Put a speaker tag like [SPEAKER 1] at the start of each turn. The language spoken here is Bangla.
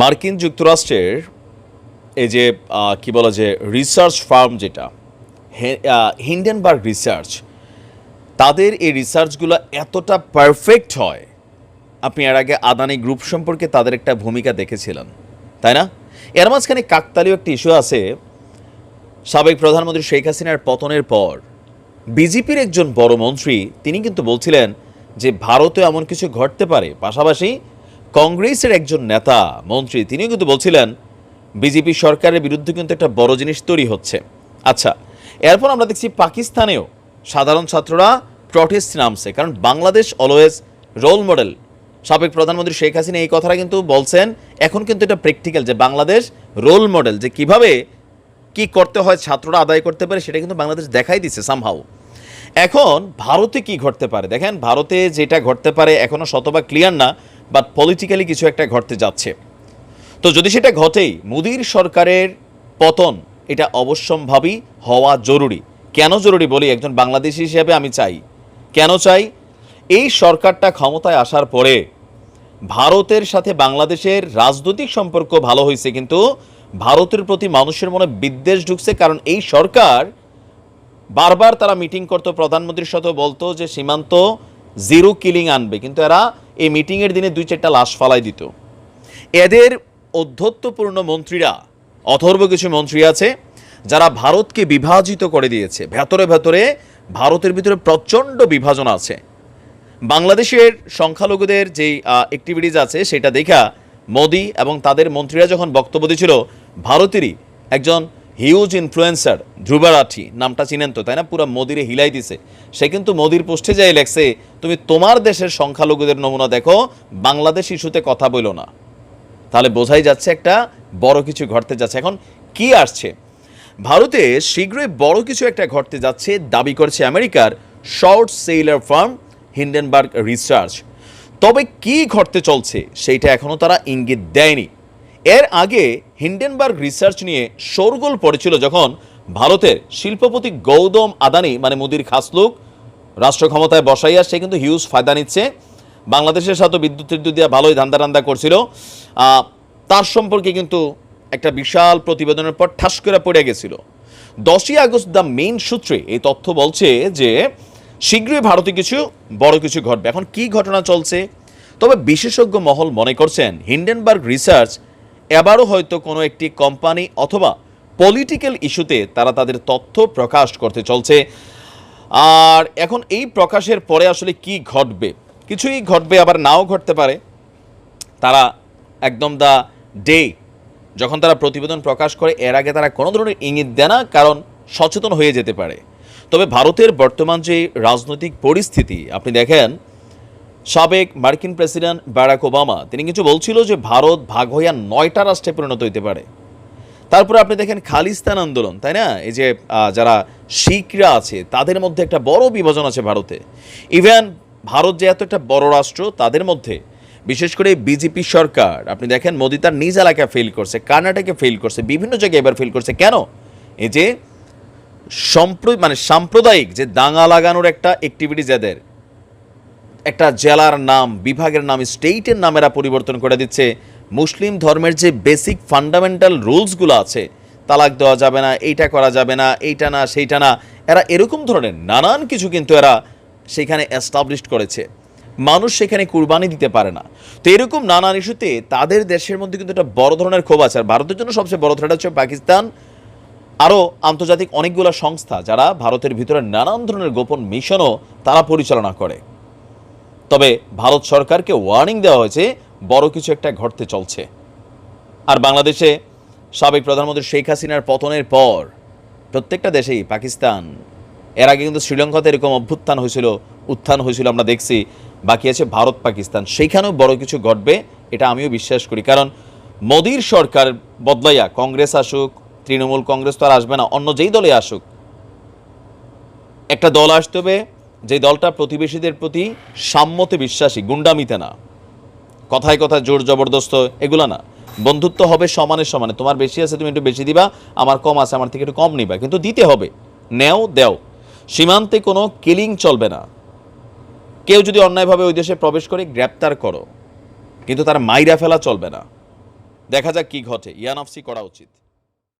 [SPEAKER 1] মার্কিন যুক্তরাষ্ট্রের এই যে কি বলা যে রিসার্চ ফার্ম যেটা হিন্ডেনবার্গ রিসার্চ তাদের এই রিসার্চগুলো এতটা পারফেক্ট হয়। আপনি এর আগে আদানি গ্রুপ সম্পর্কে তাদের একটা ভূমিকা দেখেছিলেন, তাই না? এর মাঝখানে কাকতালীয় একটা ইস্যু আছে। সাবেক প্রধানমন্ত্রী শেখ হাসিনার পতনের পর, বিজেপির একজন বড় মন্ত্রী, তিনি কিন্তু বলছিলেন যে, ভারতে এমন কিছু ঘটতে পারে। পাশাপাশি কংগ্রেসের একজন নেতা, মন্ত্রী, তিনিও কিন্তু বলছিলেন, বিজেপি সরকারের বিরুদ্ধে কিন্তু একটা বড় জিনিস তৈরি হচ্ছে। আচ্ছা এরপর আমরা দেখছি পাকিস্তানেও সাধারণ ছাত্ররা প্রটেস্ট নামছে, কারণ বাংলাদেশ অলওয়েজ রোল মডেল সাবেক প্রধানমন্ত্রী শেখ হাসিনা এই কথাটা কিন্তু বলছেন, এখন কিন্তু এটা প্র্যাকটিক্যাল যে বাংলাদেশ রোল মডেল যে কীভাবে কি করতে হয়, ছাত্ররা আদায় করতে পারে, সেটা কিন্তু বাংলাদেশ দেখাই দিচ্ছে সামহাউ এখন ভারতে কি ঘটতে পারে? দেখেন, ভারতে যেটা ঘটতে পারে এখনও শতভাগ ক্লিয়ার না বাট পলিটিক্যালি কিছু একটা ঘটতে যাচ্ছে। তো যদি সেটা ঘটেই, মোদির সরকারের পতন, এটা অবশ্যম্ভাবী হওয়া জরুরি। কেন জরুরি বলি? একজন বাংলাদেশি হিসেবে আমি চাই। কেন চাই? এই সরকারটা ক্ষমতায় আসার পরে ভারতের সাথে বাংলাদেশের রাজনৈতিক সম্পর্ক ভালো হয়েছে, কিন্তু ভারতের প্রতি মানুষের মনে বিদ্বেষ ঢুকছে, কারণ এই সরকার বারবার তারা মিটিং করতো, প্রধানমন্ত্রীর সাথে বলতো যে সীমান্ত জিরো কিলিং আনবে, কিন্তু এরা এই মিটিংয়ের দিনে দুই চারটা লাশ ফালাই দিত। এদের অধ্যত্বপূর্ণ মন্ত্রীরা, অথর্ব কিছু মন্ত্রী আছে, যারা ভারতকে বিভাজিত করে দিয়েছে। ভেতরে ভেতরে ভারতের ভিতরে প্রচণ্ড বিভাজন আছে। বাংলাদেশের সংখ্যালঘুদের যেই অ্যাক্টিভিটিজ আছে, সেটা দেখা মোদি এবং তাদের মন্ত্রীরা যখন বক্তব্য দিয়েছিল, ভারতেরই একজন হিউজ ইনফ্লুয়েন্সার ধ্রুবা রাঠি নামটা চিনেন তো, তাই না? পুরো মোদিরে হিলাই দিছে। সে কিন্তু মোদির পোস্টে যাই লেখছে, তুমি তোমার দেশের সংখ্যালঘুদের নমুনা দেখো, বাংলাদেশ ইস্যুতে কথা বলো না। তাহলে বোঝাই যাচ্ছে একটা বড় কিছু ঘটতে যাচ্ছে। এখন কি আসছে? ভারতে শীঘ্রই বড় কিছু একটা ঘটতে যাচ্ছে, দাবি করছে আমেরিকার short seller firm, Hindenburg research. তবে কি ঘটতে চলছে, সেইটা এখনও তারা ইঙ্গিত দেয়নি। এর আগে হিন্ডেনবার্গ রিসার্চ নিয়ে শোরগোল পড়েছিল যখন ভারতের শিল্পপতি গৌতম আদানি মানে মোদির খাসলুক, রাষ্ট্র ক্ষমতায় বসাইয়া সে কিন্তু হিউজ ফায়দা নিচ্ছে। বাংলাদেশের সাথে বিদ্যুৎ টিদ্যুৎ দিয়ে ভালোই ধান্দা রান্দা করছিল। তার সম্পর্কে কিন্তু একটা বিশাল প্রতিবেদনের পর ঠাস করে পড়ে গেছিল। দশই আগস্ট দ্য মেইন সূত্রে এই তথ্য বলছে যে, শীঘ্রই ভারতে কিছু বড় কিছু ঘটবে। এখন কি ঘটনা চলছে? তবে বিশেষজ্ঞ মহল মনে করছেন, হিন্ডেনবার্গ রিসার্চ এবারও হয়তো কোনো একটি কোম্পানি অথবা পলিটিক্যাল ইস্যুতে তারা তাদের তথ্য প্রকাশ করতে চলছে। আর এখন এই প্রকাশের পরে আসলে কি ঘটবে? কিছুই ঘটবে, আবার নাও ঘটতে পারে। তারা একদম দা ডে, যখন তারা প্রতিবেদন প্রকাশ করে, এর আগে তারা কোনো ধরনের ইঙ্গিত দেয় না, কারণ সচেতন হয়ে যেতে পারে। তবে ভারতের বর্তমান যে রাজনৈতিক পরিস্থিতি, আপনি দেখেন সাবেক মার্কিন প্রেসিডেন্ট ব্যারাক ওবামা, তিনি কিছু বলছিল যে ভারত ভাগ হইয়া নয়টা রাষ্ট্রে পরিণত হইতে পারে। তারপরে আপনি দেখেন খালিস্তান আন্দোলন, তাই না? এই যে যারা শিখরা আছে, তাদের মধ্যে একটা বড় বিভাজন আছে ভারতে। ইভেন ভারত যে এত একটা বড় রাষ্ট্র, তাদের মধ্যে, বিশেষ করে বিজেপি সরকার, আপনি দেখেন মোদি তার নিজ এলাকায় ফেল করছে, কর্ণাটকে ফেল করছে, বিভিন্ন জায়গায় এবার ফেল করছে। কেন? এই যে সম্প্র মানে সাম্প্রদায়িক যে দাঙ্গা লাগানোর একটা অ্যাক্টিভিটি যাদের একটা জেলার নাম, বিভাগের নাম, স্টেটের নাম এরা পরিবর্তন করে দিচ্ছে। মুসলিম ধর্মের যে বেসিক ফান্ডামেন্টাল রুলসগুলো আছে, তালাক দেওয়া যাবে না, এইটা করা যাবে না, এইটা না, সেইটা না, এরা এরকম ধরনের নানান কিছু কিন্তু এরা সেখানে এস্টাবলিশ করেছে। মানুষ সেখানে কুরবানি দিতে পারে না। তো এরকম নানান ইস্যুতে তাদের দেশের মধ্যে কিন্তু একটা বড় ধরনের ক্ষোভ আছে। আর ভারতের জন্য সবচেয়ে বড় থ্রেট হচ্ছে পাকিস্তান। আরও আন্তর্জাতিক অনেকগুলো সংস্থা, যারা ভারতের ভিতরে নানান ধরনের গোপন মিশনও তারা পরিচালনা করে। তবে ভারত সরকারকে ওয়ার্নিং দেওয়া হয়েছে, বড় কিছু একটা ঘটতে চলছে। আর বাংলাদেশে সাবেক প্রধানমন্ত্রী শেখ হাসিনার পতনের পর প্রত্যেকটা দেশেই পাকিস্তান, এর আগে কিন্তু শ্রীলঙ্কাতে এরকম অভ্যুত্থান হয়েছিল, উত্থান হয়েছিল আমরা দেখছি, বাকি আছে ভারত, পাকিস্তান। সেইখানেও বড় কিছু ঘটবে, এটা আমিও বিশ্বাস করি। কারণ মোদির সরকার বদলাইয়া কংগ্রেস আসুক, তৃণমূল কংগ্রেস তো আর আসবে না, অন্য যেই দলে আসুক, একটা দল আসতে হবে যে দলটা প্রতিবেশীদের প্রতি সাম্যতে বিশ্বাসী, গুন্ডামিতে না। কথায় কথায় জোর জবরদস্ত, এগুলো না। বন্ধুত্ব হবে সমানে সমানে। তোমার বেশি আছে, তুমি একটু বেশি দিবা। আমার কম আছে, আমার থেকে একটু কম নিবা। কিন্তু দিতে হবে। নেও, দেও। সীমান্তে কোনো কিলিং চলবে না। কেউ যদি অন্যায়ভাবে ওই দেশে প্রবেশ করে গ্রেপ্তার করো, কিন্তু তার মাইরা ফেলা চলবে না। দেখা যাক কি ঘটে। ইয়ানাফসি করা উচিত।